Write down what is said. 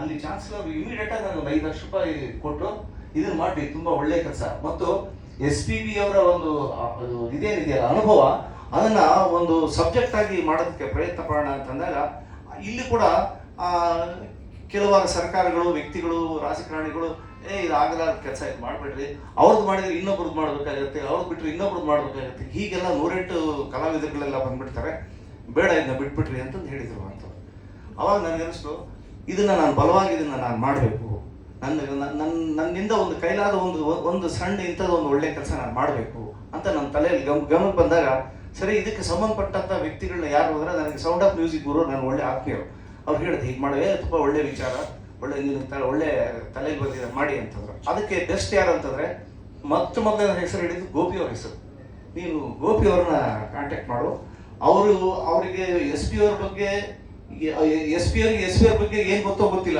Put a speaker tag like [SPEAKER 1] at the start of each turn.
[SPEAKER 1] ಅಲ್ಲಿ chancellor immediate ಆಗಿ ನನಗೆ ಐದು ಲಕ್ಷ ರೂಪಾಯಿ ಕೊಟ್ಟು ಇದನ್ನ ಮಾಡಿ ತುಂಬಾ ಒಳ್ಳೆ ಕೆಲಸ. ಮತ್ತು ಎಸ್ ಪಿ ಬಿ ಅವರ ಒಂದು ಇದೇನಿದೆಯಲ್ಲ, ಅನುಭವ, ಅದನ್ನ ಒಂದು ಸಬ್ಜೆಕ್ಟ್ ಆಗಿ ಮಾಡೋದಕ್ಕೆ ಪ್ರಯತ್ನ ಅಂತಂದಾಗ, ಇಲ್ಲಿ ಕೂಡ ಕೆಲವಾರು ಸರ್ಕಾರಗಳು, ವ್ಯಕ್ತಿಗಳು, ರಾಜಕಾರಣಿಗಳು, ಏ ಇದು ಆಗಲಾರ ಕೆಲಸ ಇದು ಮಾಡ್ಬಿಡ್ರಿ. ಅವ್ರದ್ದು ಮಾಡಿದ್ರೆ ಇನ್ನೊಬ್ರದ್ದು ಮಾಡಬೇಕಾಗಿರುತ್ತೆ ಅವ್ರದ್ದು ಬಿಟ್ಟರೆ ಇನ್ನೊಬ್ರದ್ದು ಮಾಡಬೇಕಾಗತ್ತೆ. ಹೀಗೆಲ್ಲ ನೂರೆಂಟು ಕಲಾವಿದರುಗಳೆಲ್ಲ ಬಂದ್ಬಿಡ್ತಾರೆ. ಬೇಡ ಇದನ್ನ ಬಿಟ್ಬಿಟ್ರಿ ಅಂತಂದು ಹೇಳಿದ್ರು ಅಂತ ಅವಾಗ ನನಗೆ ಅನಿಸ್ತು ಇದನ್ನ ನಾನು ಬಲವಾಗಿ ಇದನ್ನ ನಾನು ಮಾಡಬೇಕು. ನನ್ನ ನನ್ನ ನನ್ನಿಂದ ಒಂದು ಕೈಲಾದ ಒಂದು ಒಂದು ಸಣ್ಣ ಇಂಥದ್ದು ಒಂದು ಒಳ್ಳೆ ಕೆಲಸ ನಾನು ಮಾಡಬೇಕು ಅಂತ ನನ್ನ ತಲೆಯಲ್ಲಿ ಗಮ್, ಗಮನಕ್ಕೆ ಬಂದಾಗ, ಸರಿ, ಇದಕ್ಕೆ ಸಂಬಂಧಪಟ್ಟಂಥ ವ್ಯಕ್ತಿಗಳನ್ನ ಯಾರು ಹೋದ್ರೆ ನನಗೆ ಸೌಂಡ್ ಆಫ್ ಮ್ಯೂಸಿಕ್ ಗುರು ನಾನು ಒಳ್ಳೆ ಆತ್ಮೀಯರು. ಅವ್ರು ಹೇಳಿದ್ರು ಹೀಗೆ ಮಾಡುವೆ ತುಂಬ ಒಳ್ಳೆ ವಿಚಾರ, ಒಳ್ಳೆ ನೀನು ಒಳ್ಳೆ ತಲೆಗೆ ಬಂದಿದೆ, ಮಾಡಿ ಅಂತಂದ್ರು. ಅದಕ್ಕೆ ಬೆಸ್ಟ್ ಯಾರು ಅಂತಂದ್ರೆ, ಮತ್ತೆ ಮೊದಲನೇ ಹೆಸರು ಹಿಡಿದು ಗೋಪಿ ಅವ್ರ ಹೆಸರು. ನೀನು ಗೋಪಿ ಅವ್ರನ್ನ ಕಾಂಟ್ಯಾಕ್ಟ್ ಮಾಡು. ಅವರು, ಅವರಿಗೆ ಎಸ್ ಪಿ ಅವ್ರ ಬಗ್ಗೆ ಎಸ್ ಪಿ ಎಸ್ ಪಿ ಬಗ್ಗೆ ಏನು ಗೊತ್ತೋ ಗೊತ್ತಿಲ್ಲ.